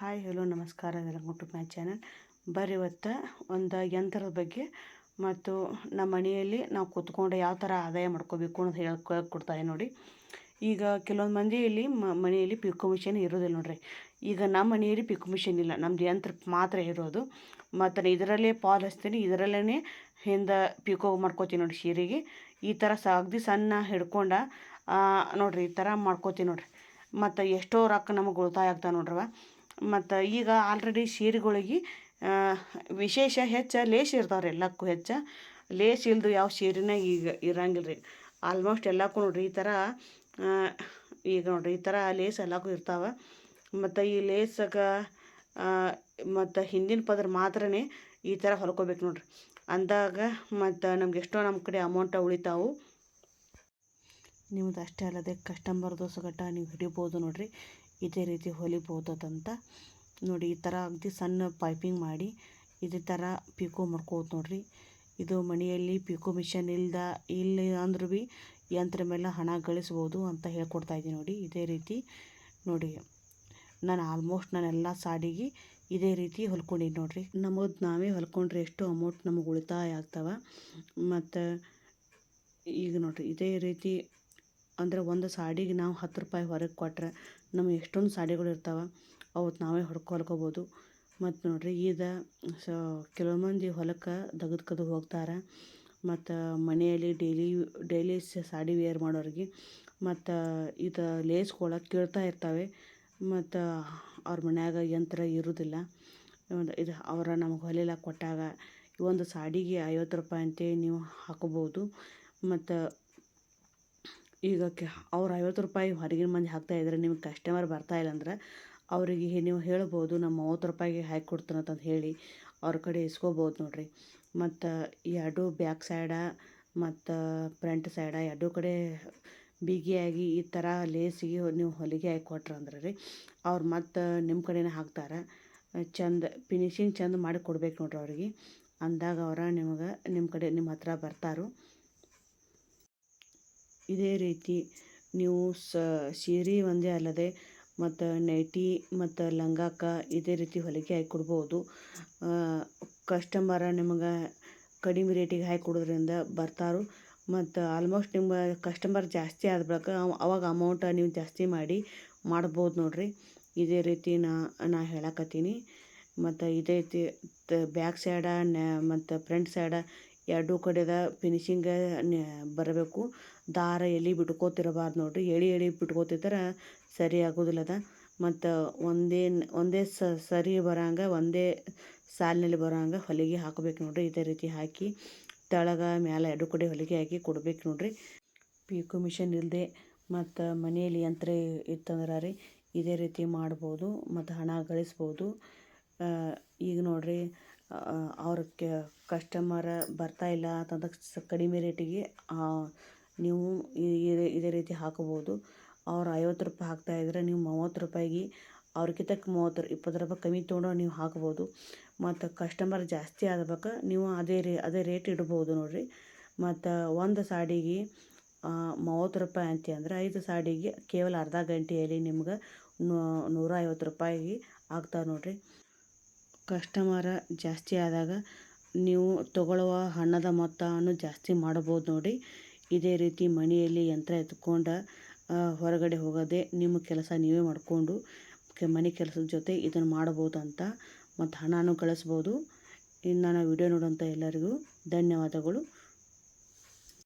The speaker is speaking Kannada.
ಹಾಯ್, ಹಲೋ, ನಮಸ್ಕಾರ. Welcome to channel. ಬರ್ರಿ ಇವತ್ತು ಒಂದು ಯಂತ್ರದ ಬಗ್ಗೆ. ಮತ್ತು ನಮ್ಮ ಮನೆಯಲ್ಲಿ ನಾವು ಕೂತ್ಕೊಂಡು ಯಾವ ಥರ ಆದಾಯ ಮಾಡ್ಕೋಬೇಕು ಅಂತ ಹೇಳಿ ಕೊಡ್ತಾರೆ ನೋಡಿ. ಈಗ ಕೆಲವೊಂದು ಮಂದಿಯಲ್ಲಿ ಮನೆಯಲ್ಲಿ ಪಿಕೋ ಮಿಷನ್ ಇರೋದಿಲ್ಲ ನೋಡ್ರಿ. ಈಗ ನಮ್ಮ ಮನೆಯಲ್ಲಿ ಪಿಕೋ ಮಿಷಿನ್ ಇಲ್ಲ. ನಮ್ದು ಯಂತ್ರ ಮಾತ್ರ ಇರೋದು. ಮತ್ತು ಇದರಲ್ಲೇ ಪಾಲ್ ಹಚ್ತೀನಿ ಇದರಲ್ಲೇ ಹಿಂದೆ ಪಿಕೋ ಮಾಡ್ಕೋತೀನಿ ನೋಡಿ ಸೀರೆಗೆ. ಈ ಥರ ಸ ಸಣ್ಣ ಹಿಡ್ಕೊಂಡ ನೋಡ್ರಿ ಈ ಥರ ಮಾಡ್ಕೋತೀನಿ ನೋಡ್ರಿ. ಮತ್ತು ಎಷ್ಟೋ ರೊಕ್ಕ ನಮಗೆ ಉಳಿತಾಯ ಆಗ್ತಾವೆ ನೋಡ್ರವ. ಮತ್ತು ಈಗ ಆಲ್ರೆಡಿ ಸೀರೆಗಳಿಗೆ ವಿಶೇಷ ಹೆಚ್ಚು ಲೇಸ್ ಇರ್ತಾವೆ ರೀ ಎಲ್ಲಕ್ಕೂ ಹೆಚ್ಚು. ಲೇಸ್ ಇಲ್ದು ಯಾವ ಸೀರೆನೇ ಈಗ ಇರಂಗಿಲ್ಲ ರೀ ಆಲ್ಮೋಸ್ಟ್ ಎಲ್ಲಕ್ಕೂ ನೋಡಿರಿ ಈ ಥರ ಈಗ ನೋಡಿರಿ ಈ ಥರ ಲೇಸ್ ಎಲ್ಲಕ್ಕೂ ಇರ್ತಾವೆ. ಮತ್ತು ಈ ಲೇಸಾಗ ಮತ್ತು ಹಿಂದಿನ ಪದರ ಮಾತ್ರನೇ ಈ ಥರ ಹೊಲ್ಕೋಬೇಕು ನೋಡ್ರಿ. ಅಂದಾಗ ಮತ್ತು ನಮ್ಗೆ ಎಷ್ಟೋ ನಮ್ಮ ಕಡೆ ಅಮೌಂಟ ಉಳಿತಾವು. ನಿಮ್ದು ಅಷ್ಟೇ ಅಲ್ಲದೆ ಕಸ್ಟಮರ್ದು ಸಗಟ ನೀವು ಹಿಡಿಬೋದು ನೋಡಿರಿ. ಇದೇ ರೀತಿ ಹೊಲಿಬೋದದಂತ ನೋಡಿ ಈ ಥರ ಅಗದಿ ಸಣ್ಣ ಪೈಪಿಂಗ್ ಮಾಡಿ ಇದೇ ಥರ ಪಿಕೋ ಮಾಡ್ಕೋದು ನೋಡಿರಿ. ಇದು ಮನೆಯಲ್ಲಿ ಪಿಕೋ ಮಿಷನ್ ಇಲ್ದ ಇಲ್ಲ ಅಂದ್ರೂ ಭೀ ಯಂತ್ರ ಮೇಲೆ ಹಣ ಗಳಿಸ್ಬೋದು ಅಂತ ಹೇಳ್ಕೊಡ್ತಾ ಇದ್ದೀನಿ ನೋಡಿ ಇದೇ ರೀತಿ ನೋಡಿ. ನಾನು ಆಲ್ಮೋಸ್ಟ್ ನಾನೆಲ್ಲ ಸಾಡಿಗೆ ಇದೇ ರೀತಿ ಹೊಲ್ಕೊಂಡಿದ್ದು ನೋಡಿರಿ. ನಮ್ಮದು ನಾವೇ ಹೊಲ್ಕೊಂಡ್ರೆ ಎಷ್ಟು ಅಮೌಂಟ್ ನಮಗೆ ಉಳಿತಾಯ ಆಗ್ತವೆ? ಮತ್ತು ಈಗ ನೋಡಿರಿ ಇದೇ ರೀತಿ ಅಂದರೆ ಒಂದು ಸಾಡಿಗೆ ನಾವು ಹತ್ತು ರೂಪಾಯಿ ಹೊರಗೆ ಕೊಟ್ರೆ ನಮಗೆ ಎಷ್ಟೊಂದು ಸಾಡಿಗಳು ಇರ್ತಾವೆ, ಅವತ್ತು ನಾವೇ ಹೊಡ್ಕೊಳ್ಕೋಬೋದು ಮತ್ತು ನೋಡಿರಿ ಈಗ ಸ ಕೆಲವು ಮಂದಿ ಹೊಲಕ್ಕೆ ದಗದ್ಕದು ಹೋಗ್ತಾರೆ, ಮತ್ತು ಮನೆಯಲ್ಲಿ ಡೈಲಿ ಡೈಲಿ ಸಾಡಿ ವೇರ್ ಮಾಡೋರಿಗೆ, ಮತ್ತು ಇದು ಲೇಸ್ಗಳ ಕೇಳ್ತಾ ಇರ್ತವೆ, ಮತ್ತು ಅವ್ರ ಮನ್ಯಾಗ ಯಂತ್ರ ಇರುವುದಿಲ್ಲ ಇದು ಅವರ ನಮಗೆ ಹೊಲೆಲ್ಲ ಕೊಟ್ಟಾಗ ಒಂದು ಸಾಡಿಗೆ ಐವತ್ತು ರೂಪಾಯಿ ಅಂತೇಳಿ ನೀವು ಹಾಕೋಬೋದು. ಮತ್ತು ಈಗ ಕೆ ಅವ್ರು ಐವತ್ತು ರೂಪಾಯಿ ಹೊರಗಿನ ಮಂದಿ ಹಾಕ್ತಾಯಿದ್ರೆ ನಿಮ್ಗೆ ಕಸ್ಟಮರ್ ಬರ್ತಾ ಇಲ್ಲ ಅಂದ್ರೆ ಅವರಿಗೆ ನೀವು ಹೇಳ್ಬೋದು, ನಮ್ಮ ಮೂವತ್ತು ರೂಪಾಯಿಗೆ ಹಾಕಿ ಕೊಡ್ತೀನಂತಂದು ಹೇಳಿ ಅವ್ರ ಕಡೆ ಇಸ್ಕೋಬೋದು ನೋಡಿರಿ. ಮತ್ತು ಎರಡು ಬ್ಯಾಕ್ ಸೈಡ ಮತ್ತು ಫ್ರಂಟ್ ಸೈಡ ಎರಡೂ ಕಡೆ ಬಿಗಿಯಾಗಿ ಈ ಥರ ಲೇಸಿಗೆ ನೀವು ಹೊಲಿಗೆ ಹಾಕಿ ಕೊಟ್ರಿ ಅಂದ್ರೆ ರೀ ಅವ್ರು ಮತ್ತು ನಿಮ್ಮ ಕಡೆನೇ ಹಾಕ್ತಾರೆ. ಚಂದ ಫಿನಿಶಿಂಗ್ ಚಂದ ಮಾಡಿ ಕೊಡ್ಬೇಕು ನೋಡ್ರಿ ಅವ್ರಿಗೆ. ಅಂದಾಗ ಅವ್ರು ನಿಮಗೆ ನಿಮ್ಮ ಕಡೆ ನಿಮ್ಮ ಹತ್ರ ಬರ್ತಾರೆ. ಇದೇ ರೀತಿ ನೀವು ಸ, ಸೀರೆ ಒಂದೇ ಅಲ್ಲದೆ ಮತ್ತು ನೈಟಿ ಮತ್ತು ಲಂಗಾಕ ಇದೇ ರೀತಿ ಹೊಲಿಗೆ ಹಾಕಿ ಕೊಡ್ಬೋದು. ಕಸ್ಟಮರ ನಿಮಗೆ ಕಡಿಮೆ ರೇಟಿಗೆ ಹಾಕಿ ಕೊಡೋದ್ರಿಂದ ಬರ್ತಾರೆ. ಮತ್ತು ಆಲ್ಮೋಸ್ಟ್ ನಿಮ್ಮ ಕಸ್ಟಮರ್ ಜಾಸ್ತಿ ಆದ ಬಳಿಕ ಅವಾಗ ಅಮೌಂಟ ನೀವು ಜಾಸ್ತಿ ಮಾಡಿ ಮಾಡ್ಬೋದು ನೋಡಿರಿ. ಇದೇ ರೀತಿ ನಾ ನಾ ಹೇಳಕತ್ತೀನಿ. ಮತ್ತು ಇದೇ ರೀತಿ ಬ್ಯಾಕ್ ಸೈಡ ಮತ್ತು ಫ್ರಂಟ್ ಸೈಡ ಎರಡೂ ಕಡೆದ ಫಿನಿಶಿಂಗ ಬರಬೇಕು. ದಾರ ಎಲ್ಲಿ ಬಿಟ್ಕೋತಿರಬಾರ್ದು ನೋಡಿರಿ. ಎಳೆ ಎಳೆ ಬಿಟ್ಕೋತಿದ್ರೆ ಸರಿ ಆಗೋದಿಲ್ಲದ ಮತ್ತು ಒಂದೇ ಒಂದೇ ಸರಿ ಬರೋಂಗೆ, ಒಂದೇ ಸಾಲಿನಲ್ಲಿ ಬರೋಂಗೆ ಹೊಲಿಗೆ ಹಾಕಬೇಕು ನೋಡಿರಿ. ಇದೇ ರೀತಿ ಹಾಕಿ ತೆಳಗೆ ಮ್ಯಾಲೆ ಎರಡು ಕಡೆ ಹೊಲಿಗೆ ಹಾಕಿ ಕೊಡ್ಬೇಕು ನೋಡಿರಿ. ಪೀಕು ಮಿಷನ್ ಇಲ್ಲದೆ ಮತ್ತು ಮನೆಯಲ್ಲಿ ಯಂತ್ರ ಇತ್ತಂದ್ರೆ ರೀ ಇದೇ ರೀತಿ ಮಾಡ್ಬೋದು. ಮತ್ತು ಹಣ ಗಳಿಸ್ಬೋದು. ಈಗ ನೋಡಿರಿ ಅವ್ರ ಕಸ್ಟಮರ ಬರ್ತಾಯಿಲ್ಲ ಅಂತಂದಾಗ ಕಡಿಮೆ ರೇಟಿಗೆ ನೀವು ಇದೇ ರೀತಿ ಹಾಕಬೋದು ಅವ್ರು ಐವತ್ತು ರೂಪಾಯಿ ಹಾಕ್ತಾಯಿದ್ರೆ ನೀವು ಮೂವತ್ತು ರೂಪಾಯಿಗೆ, ಅವ್ರಿಗಿಂತ ಮೂವತ್ತು, ಇಪ್ಪತ್ತು ರೂಪಾಯಿ ಕಮ್ಮಿ ತೊಗೊಂಡು ನೀವು ಹಾಕ್ಬೋದು ಮತ್ತು ಕಸ್ಟಮರ್ ಜಾಸ್ತಿ ಆಗ್ಬೇಕ ನೀವು ಅದೇ ರೇ, ಅದೇ ರೇಟ್ ಇಡ್ಬೋದು ನೋಡಿರಿ. ಮತ್ತು ಒಂದು ಸಾಡಿಗೆ ಮೂವತ್ತು ರೂಪಾಯಿ ಅಂತ ಅಂದ್ರೆ ಐದು ಸಾಡಿಗೆ ಕೇವಲ ಅರ್ಧ ಗಂಟೆಯಲ್ಲಿ ನಿಮ್ಗೆ ನೂರ ರೂಪಾಯಿಗೆ ಆಗ್ತಾವೆ ನೋಡಿರಿ. ಕಸ್ಟಮರ ಜಾಸ್ತಿ ಆದಾಗ ನೀವು ತಗೊಳ್ಳುವ ಹಣದ ಮೊತ್ತವನ್ನು ಜಾಸ್ತಿ ಮಾಡ್ಬೋದು ನೋಡಿ. ಇದೇ ರೀತಿ ಮನೆಯಲ್ಲಿ ಯಂತ್ರ ಎತ್ಕೊಂಡು ಹೊರಗಡೆ ಹೋಗೋದೆ ನಿಮ್ಮ ಕೆಲಸ ನೀವೇ ಮಾಡಿಕೊಂಡು ಮನೆ ಕೆಲಸದ ಜೊತೆ ಇದನ್ನು ಮಾಡಬಹುದು ಅಂತ ಮತ್ತು ಹಣನೂ ಗಳಿಸ್ಬೋದು ಇನ್ನು ನಾನು ವಿಡಿಯೋ ನೋಡೋಂಥ ಎಲ್ಲರಿಗೂ ಧನ್ಯವಾದಗಳು.